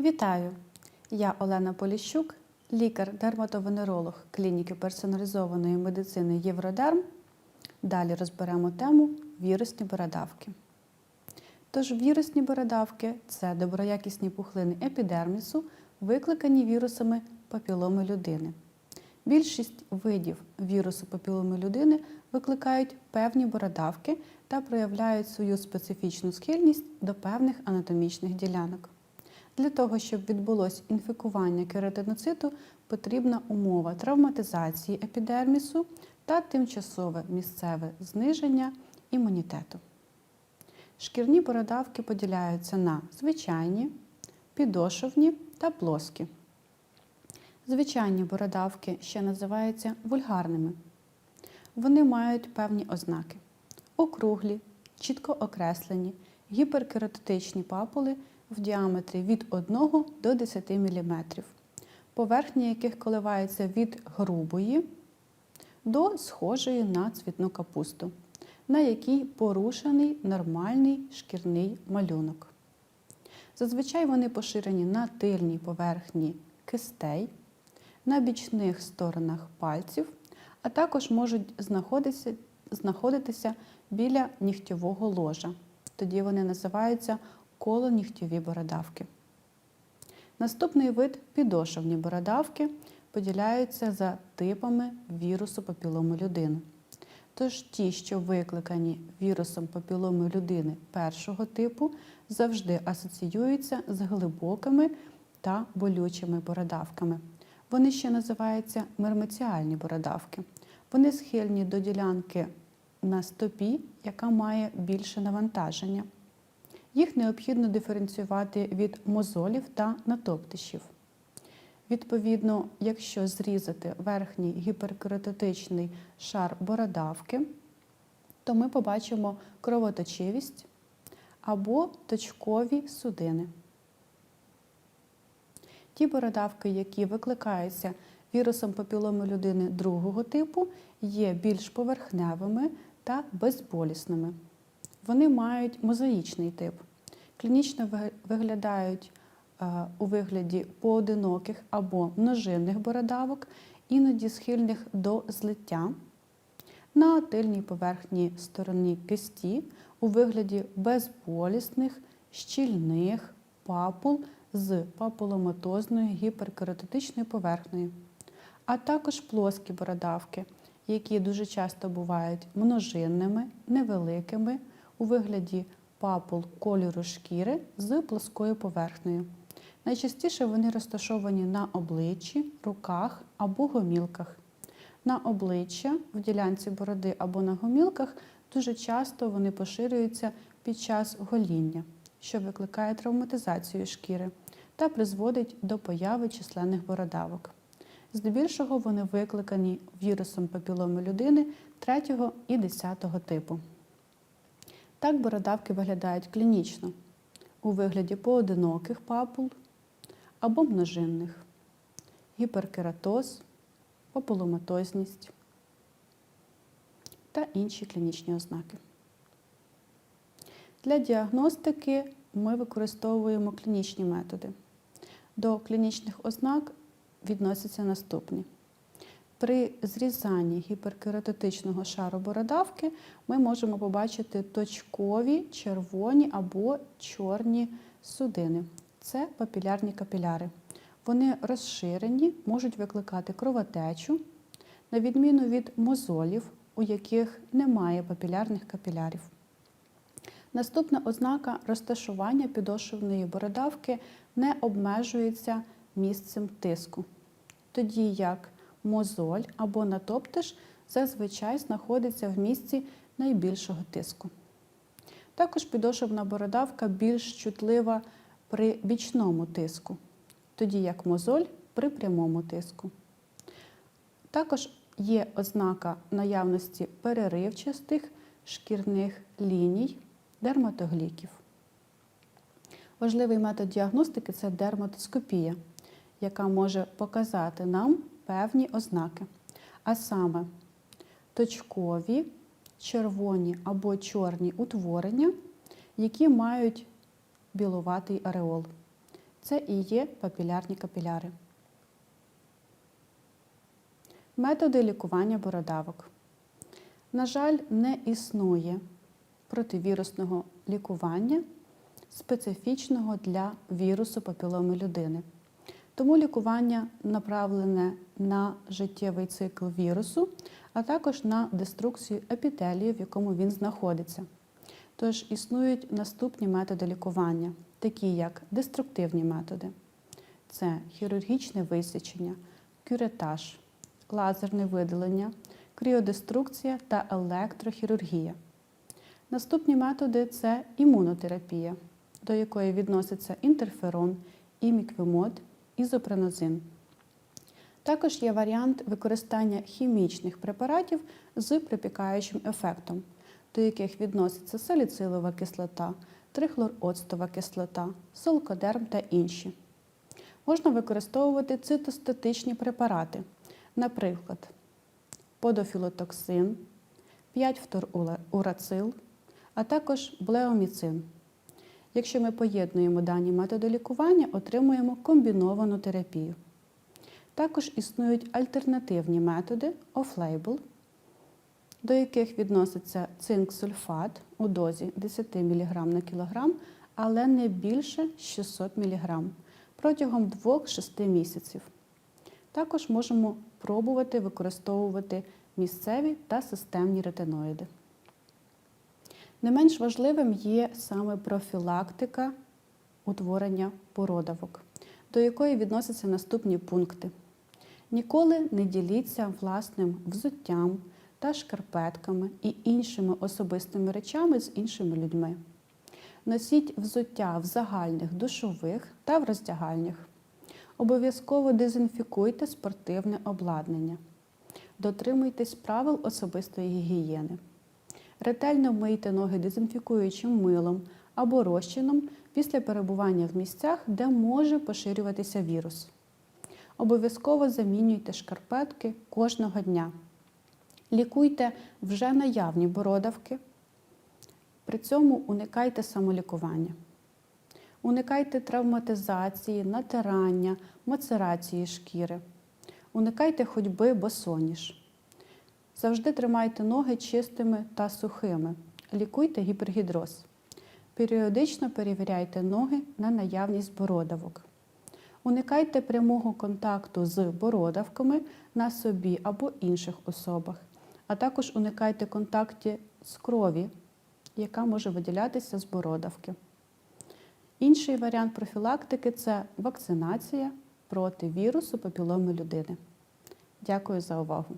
Вітаю! Я Олена Поліщук, лікар-дерматовенеролог клініки персоналізованої медицини Євродерм. Далі розберемо тему вірусні бородавки. Тож вірусні бородавки це доброякісні пухлини епідермісу, викликані вірусами папіломи людини. Більшість видів вірусу папіломи людини викликають певні бородавки та проявляють свою специфічну схильність до певних анатомічних ділянок. Для того, щоб відбулось інфікування кератиноциту, потрібна умова травматизації епідермісу та тимчасове місцеве зниження імунітету. Шкірні бородавки поділяються на звичайні, підошовні та плоскі. Звичайні бородавки ще називаються вульгарними. Вони мають певні ознаки: округлі, чітко окреслені, гіперкератотичні папули в діаметрі від 1 до 10 мм, поверхні яких коливаються від грубої до схожої на цвітну капусту, на якій порушений нормальний шкірний малюнок. Зазвичай вони поширені на тильній поверхні кистей, на бічних сторонах пальців, а також можуть знаходитися, знаходитися біля нігтєвого ложа. Тоді вони називаються колонігтєві бородавки. Наступний вид підошовні бородавки поділяються за типами вірусу папілому людини. Тож ті, що викликані вірусом папіломи людини першого типу, завжди асоціюються з глибокими та болючими бородавками. Вони ще називаються мермеціальні бородавки. Вони схильні до ділянки на стопі, яка має більше навантаження. Їх необхідно диференціювати від мозолів та натоптишів. Відповідно, якщо зрізати верхній гіперкератотичний шар бородавки, то ми побачимо кровоточивість або точкові судини. Ті бородавки, які викликаються вірусом папіломи людини другого типу, є більш поверхневими та безболісними. Вони мають мозаїчний тип. Клінічно виглядають у вигляді поодиноких або множинних бородавок, іноді схильних до злиття. На тильній поверхні стороні кисті у вигляді безболісних, щільних папул з папуломатозною гіперкератотичною поверхнею, а також плоскі бородавки, які дуже часто бувають множинними, невеликими у вигляді папул кольору шкіри з плоскою поверхнею. Найчастіше вони розташовані на обличчі, руках або гомілках. На обличчя в ділянці бороди або на гомілках дуже часто вони поширюються під час гоління, що викликає травматизацію шкіри та призводить до появи численних бородавок. Здебільшого вони викликані вірусом папіломи людини 3 і 10 типу. Так бородавки виглядають клінічно у вигляді поодиноких папул або множинних, гіперкератоз, папуломатозність та інші клінічні ознаки. Для діагностики ми використовуємо клінічні методи. До клінічних ознак відносяться наступні. При зрізанні гіперкератотичного шару бородавки ми можемо побачити точкові червоні або чорні судини. Це папілярні капіляри. Вони розширені, можуть викликати кровотечу, на відміну від мозолів, у яких немає папілярних капілярів. Наступна ознака розташування підошовної бородавки не обмежується місцем тиску. Тоді як мозоль або натоптиш зазвичай знаходиться в місці найбільшого тиску. Також підошовна бородавка більш чутлива при бічному тиску, тоді як мозоль при прямому тиску. Також є ознака наявності переривчастих шкірних ліній дерматогліків. Важливий метод діагностики це дерматоскопія, яка може показати нам певні ознаки, а саме точкові, червоні або чорні утворення, які мають білуватий ареол. Це і є папілярні капіляри. Методи лікування бородавок. На жаль, не існує противірусного лікування, специфічного для вірусу папіломи людини. Тому лікування направлене на життєвий цикл вірусу, а також на деструкцію епітелію, в якому він знаходиться. Тож існують наступні методи лікування, такі як деструктивні методи. Це хірургічне висічення, кюретаж, лазерне видалення, кріодеструкція та електрохірургія. Наступні методи це імунотерапія, до якої відноситься інтерферон, іміквімод, ізопренозин. Також є варіант використання хімічних препаратів з припікаючим ефектом, до яких відноситься саліцилова кислота, трихлороцтова кислота, солкодерм та інші. Можна використовувати цитостатичні препарати, наприклад, подофілотоксин, 5-фторурацил, а також блеоміцин. Якщо ми поєднуємо дані методи лікування, отримуємо комбіновану терапію. Також існують альтернативні методи офлейбл, до яких відноситься цинк-сульфат у дозі 10 мг на кілограм, але не більше 600 мг протягом 2-6 місяців. Також можемо пробувати використовувати місцеві та системні ретиноїди. Не менш важливим є саме профілактика утворення породавок, до якої відносяться наступні пункти. Ніколи не діліться власним взуттям та шкарпетками і іншими особистими речами з іншими людьми. Носіть взуття в загальних душових та в роздягальнях. Обов'язково дезінфікуйте спортивне обладнання. Дотримуйтесь правил особистої гігієни. Ретельно мийте ноги дезінфікуючим милом або розчином після перебування в місцях, де може поширюватися вірус. Обов'язково замінюйте шкарпетки кожного дня. Лікуйте вже наявні бородавки. При цьому уникайте самолікування. Уникайте травматизації, натирання, мацерації шкіри. Уникайте ходьби босоніж. Завжди тримайте ноги чистими та сухими. Лікуйте гіпергідроз. Періодично перевіряйте ноги на наявність бородавок. Уникайте прямого контакту з бородавками на собі або інших особах, а також уникайте контакту з крові, яка може виділятися з бородавки. Інший варіант профілактики це вакцинація проти вірусу папіломи людини. Дякую за увагу!